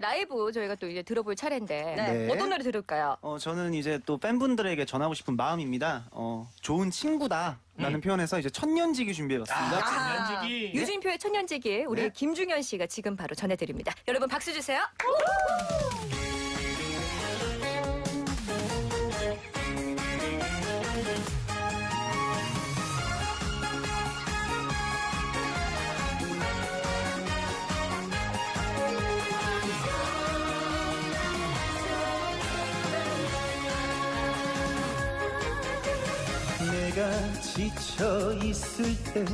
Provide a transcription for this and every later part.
라이브 저희가 또 이제 들어볼 차례인데 네. 어떤 노래 들을까요? 어, 저는 이제 또 팬분들에게 전하고 싶은 마음입니다. 어, 좋은 친구다 라는 표현에서 이제 천년지기 준비해봤습니다. 아, 천년지기. 유진표의 천년지기 우리 네. 김중현 씨가 지금 바로 전해드립니다. 여러분 박수 주세요. 내가 지쳐 있을 때,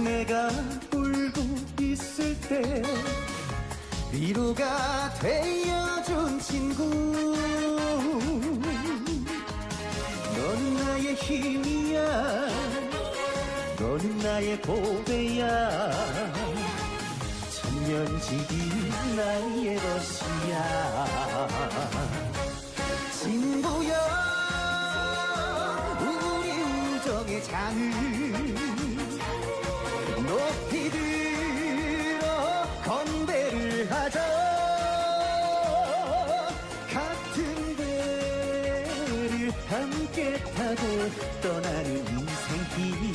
내가 울고 있을 때, 위로가 되어준 친구. 너는 나의 힘이야, 너는 나의 보배야. 천년지기 나의 것이야. 친구야 장을 높이 들어 건배를 하자. 같은 배를 함께 타고 떠나는 인생길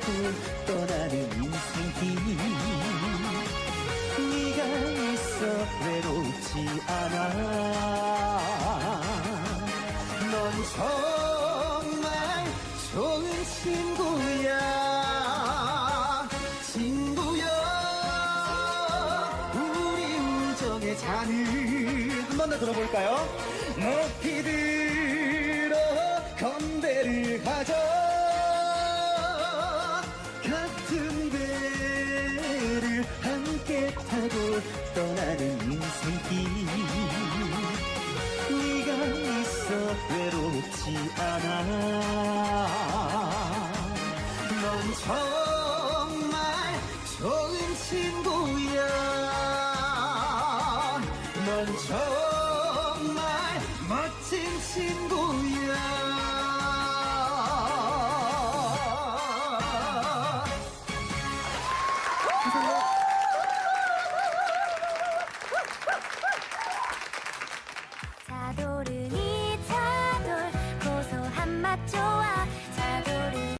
타고 떠나는 인생길 네가 있어 외롭지 않아. 넌 정말 좋은 친구야. 친구야 우리 우정의 잔을 한 번 더 들어볼까요? 높이 들어 건 같은 배를 함께 타고 떠나는 인생길. 네가 있어 외롭지 않아. 넌 정말 좋은 친구야. 넌 정말 멋진 친구야